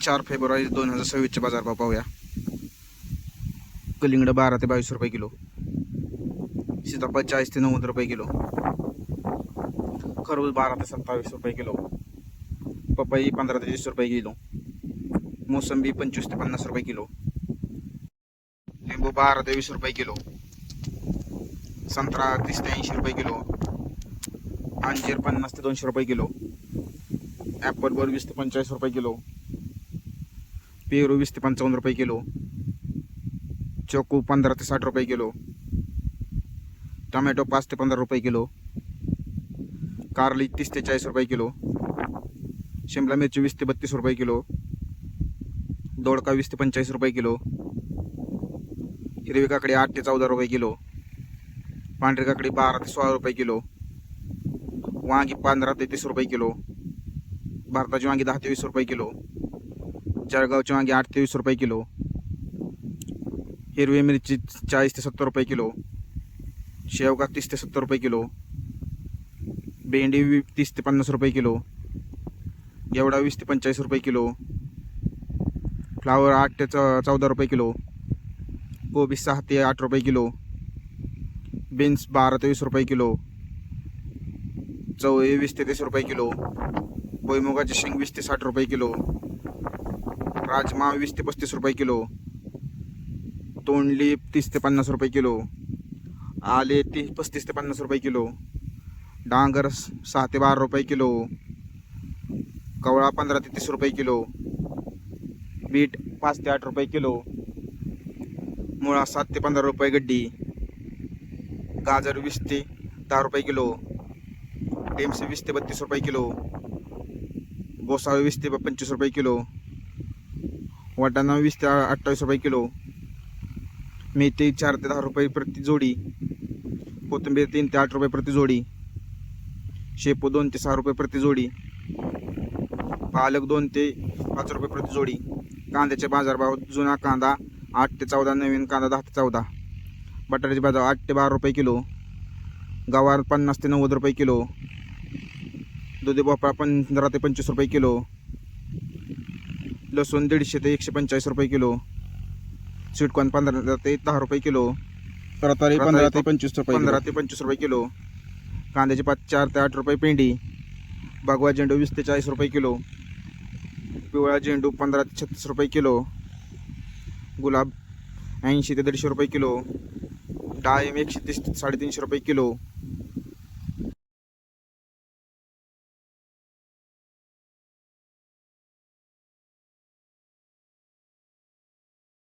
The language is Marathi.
चार फेब्रुवारी दोन हजार सव्वीसचे बाजारभाव पाहूया. कलिंगड बारा ते बावीस रुपये किलो. सीताफळ चाळीस ते नव्वद रुपये किलो. खरबूज बारा ते सत्तावीस रुपये किलो. पपई पंधरा ते वीस रुपये किलो. मोसंबी पंचवीस ते पन्नास रुपये किलो. लिंबू बारा ते वीस रुपये किलो. संत्रा तीस ते ऐंशी रुपये किलो. अंजीर पन्नास ते दोनशे रुपये किलो. ॲपल वीस ते पंचेचाळीस रुपये किलो. पेरू वीस ते पंचावन्न रुपये किलो चोकू पंधरा ते साठ रुपये किलो टमॅटो पाच ते पंधरा रुपये किलो कारली तीस ते चाळीस रुपये किलो शिमला मिरची वीस ते बत्तीस रुपये किलो दोडका वीस ते पंचेचाळीस रुपये किलो हिरवी काकडी आठ ते चौदा रुपये किलो पांढरी काकडी बारा ते सोळा रुपये किलो वांगी पंधरा ते तीस रुपये किलो भारताची वांगी दहा ते वीस रुपये किलो जळगावची वांगी आठ ते वीस रुपये किलो हिरवी मिरची चाळीस ते सत्तर रुपये किलो शेवगा तीस ते सत्तर रुपये किलो भेंडी वी तीस ते पन्नास रुपये किलो एवढा वीस ते पंचेचाळीस रुपये किलो फ्लावर आठ ते च चौदा रुपये किलो कोबी सहा ते आठ रुपये किलो बीन्स बारा ते वीस रुपये किलो चवळी वीस ते तीस रुपये किलो भुईमुगाची शेंग वीस ते साठ रुपये किलो राजमा वीस ते पस्तीस रुपये किलो. तोंडली तीस ते पन्नास रुपये किलो. आले ती पस्तीस ते पन्नास रुपये किलो. डांगर स- सहा ते बारा रुपये किलो. कवळा पंधरा ते तीस रुपये किलो. बीट पाच ते आठ रुपये किलो. मुळा सात ते पंधरा रुपये गड्डी. गाजर वीस ते दहा रुपये किलो. डेमसे वीस ते बत्तीस रुपये किलो. गोसाळ वीस ते पंचवीस रुपये किलो. वाटाणा वीस ते अठ्ठावीस रुपये किलो. मेथी चार ते दहा रुपये प्रति जोडी. कोथिंबीर तीन ते आठ रुपये प्रति जोडी. शेपू दोन ते सहा रुपये प्रति जोडी. पालक दोन ते पाच रुपये प्रति जोडी. कांद्याचे बाजारभाव जुना कांदा आठ ते चौदा नवीन कांदा दहा ते चौदा. बटाट्याचे बाजार आठ ते बारा रुपये किलो. गवार पन्नास ते नव्वद रुपये किलो. दुधी भोपळा पंधरा ते पंचवीस रुपये किलो. लसूण दीडशे ते एकशे पंचेचाळीस रुपये किलो. स्वीटकॉर्न पंधरा ते दहा रुपये किलो. रताळी पंधरा ते पंचवीस रुपये पंधरा ते पंचवीस रुपये किलो. कांद्याचे पाच चार ते आठ रुपये पेंडी. भगवा झेंडू वीस ते चाळीस रुपये किलो. पिवळा झेंडू पंधरा ते छत्तीस रुपये किलो. गुलाब ऐंशी ते दीडशे रुपये किलो. डाळिंब एकशे तीस ते साडेतीनशे रुपये किलो.